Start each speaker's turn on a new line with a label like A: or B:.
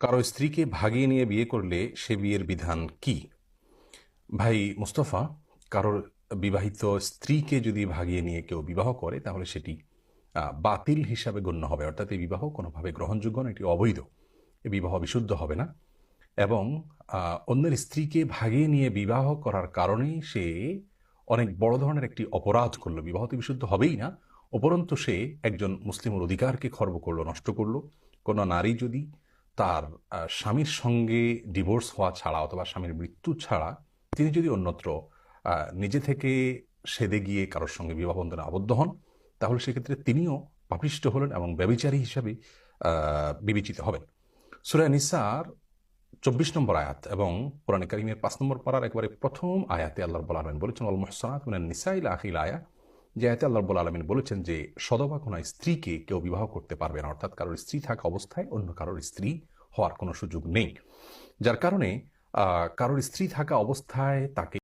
A: কারও স্ত্রীকে ভাগিয়ে নিয়ে বিয়ে করলে সে বিয়ের বিধান কি? ভাই মুস্তফা, কারোর বিবাহিত স্ত্রীকে যদি ভাগিয়ে নিয়ে কেউ বিবাহ করে, তাহলে সেটি বাতিল হিসাবে গণ্য হবে। অর্থাৎ এই বিবাহ কোনোভাবে গ্রহণযোগ্য না এটি অবৈধ। এই বিবাহ বিশুদ্ধ হবে না। এবং অন্যের স্ত্রীকে ভাগিয়ে নিয়ে বিবাহ করার কারণেই সে অনেক বড় ধরনের একটি অপরাধ করল। বিবাহ তো বিশুদ্ধ হবেই না, উপরন্তু সে একজন মুসলিমের অধিকারকে খর্ব করল, নষ্ট করল। কোনো নারী যদি তার স্বামীর সঙ্গে ডিভোর্স হওয়া ছাড়া অথবা স্বামীর মৃত্যু ছাড়া তিনি যদি অন্যত্র নিজে থেকে সেদে গিয়ে কারোর সঙ্গে বিবাহ বন্ধনে আবদ্ধ হন, তাহলে সেক্ষেত্রে তিনিও পাপিষ্ট হলেন এবং ব্যবিচারী হিসাবে বিবেচিত হবেন। সুরা নিসার চব্বিশ নম্বর আয়াত এবং কোরআন কারিমের পাঁচ নম্বর পাড়ার একবারে প্রথম আয়াতে আল্লাহ রব্বুল আলমিন বলেছেন আল মোহসানাত মিনান নিসাইল আখিল আয়া। যে আয়াতে আল্লাহ রব্বুল আলমিন বলেছেন যে, সদবা কোনো স্ত্রীকে কেউ বিবাহ করতে পারবে না। অর্থাৎ কারোর স্ত্রী থাকা অবস্থায় অন্য কারোর স্ত্রী হওয়ার কোনো সুযোগ নেই। যার কারণে কারোর স্ত্রী থাকা অবস্থায় তাকে